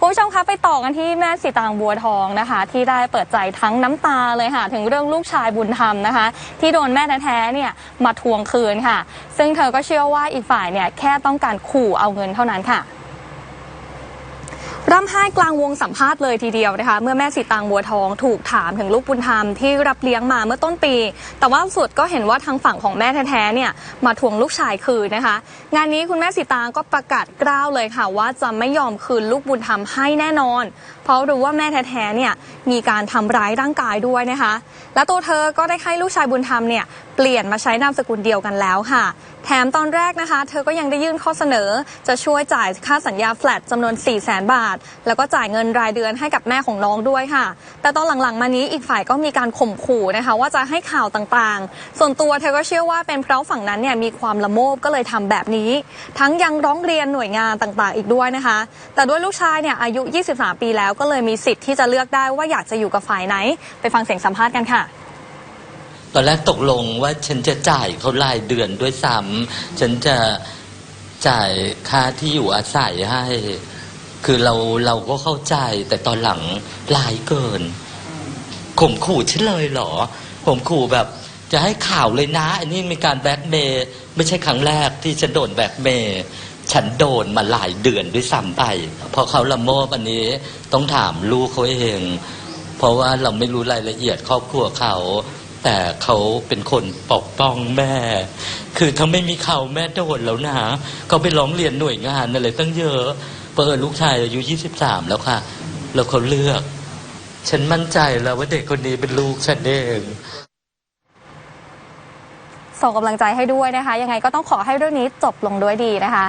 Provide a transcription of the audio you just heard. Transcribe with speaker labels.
Speaker 1: คุณผู้ชมคะไปต่อกันที่แม่สีตางบัวทองนะคะ ที่ได้เปิดใจทั้งน้ำตาเลยค่ะ ถึงเรื่องลูกชายบุญธรรมนะคะ ที่โดนแม่แท้ๆเนี่ยมาทวงคืนค่ะ ซึ่งเธอก็เชื่อว่าอีกฝ่ายเนี่ยแค่ต้องการขู่เอาเงินเท่านั้นค่ะ ร่ำไห้กลางวงสัมภาษณ์เลยทีเดียวนะคะ เมื่อแม่สีตางบัวทองถูกถามถึงลูกบุญธรรมที่รับเลี้ยงมาเมื่อต้นปี แต่ว่าสุดก็เห็นว่าทางฝั่งของแม่แท้ๆเนี่ยมาทวงลูกชายคืนนะคะ งานนี้คุณแม่สีตางก็ประกาศกล้าวเลยค่ะ ว่าจะไม่ยอมคืนลูกบุญธรรมให้แน่นอน เพราะรู้ว่าแม่แท้ๆเนี่ยมีการทำร้ายร่างกายด้วยนะคะ และตัวเธอก็ได้ให้ลูกชายบุญธรรมเนี่ยเปลี่ยนมาใช้นามสกุลเดียวกันแล้วค่ะ แถมตอนแรกนะคะ เธอก็ยังได้ยื่นข้อเสนอ จะช่วยจ่ายค่าสัญญาแฟลตจำนวน4 0 0แสนบาทแล้วก็จ่ายเงินรายเดือนให้กับแม่ของน้องด้วยค่ะ แต่ตอนหลังๆมานี้อีกฝ่ายก็มีการข่มขู่นะคะว่าจะให้ข่าวต่างๆ ส่วนตัวเธอก็เชื่อว่าเป็นเพราะฝั่งนั้นเนี่ยมีความละโมบก็เลยทำแบบนี้ ทั้งยังร้องเรียนหน่วยงานต่างๆ อีกด้วยนะคะ แต่ด้วยลูกชายเนี่ยอายุ 23 ปีแล้วก็เลยมีสิทธิ์ที่จะเลือกได้ว่าอยากจะอยู่กับฝ่ายไหน ไปฟังเสียงสัมภาษณ์กันค่ะ
Speaker 2: ตอนแรกตกลงว่าฉันจะจ่ายเขารายเดือนด้วยซ้ำฉันจะจ่ายค่าที่อยู่อาศัยให้ คือเราเราก็เข้าใจแต่ตอนหลังหลายเกินข่มขู่ฉันเลยเหรอข่มขู่แบบ จะให้ข่าวเลยนะ อันนี้มีการแบ็กเมย์ไม่ใช่ครั้งแรกที่ฉันโดนแบ็กเมย์ฉันโดนมาหลายเดือนด้วยซ้ำไปพอเขาละโมบอันนี้ต้องถามลูกเขาเอง เพราะว่าเราไม่รู้รายละเอียดครอบครัวเขา แต่เขาเป็นคนปกป้องแม่ คือถ้าไม่มีเขาแม่โดนแล้วนะเขาไปร้องเรียนหน่วยงานอะไรตั้งเยอะ เปิดลูกชายอายุยี่สิบสามแล้วค่ะ แล้วเขาเลือก ฉันมั่นใจแล้วว่าเด็กคนนี้เป็นลูกฉันเอง
Speaker 1: ส่งกำลังใจให้ด้วยนะคะ ยังไงก็ต้องขอให้เรื่องนี้จบลงด้วยดีนะคะ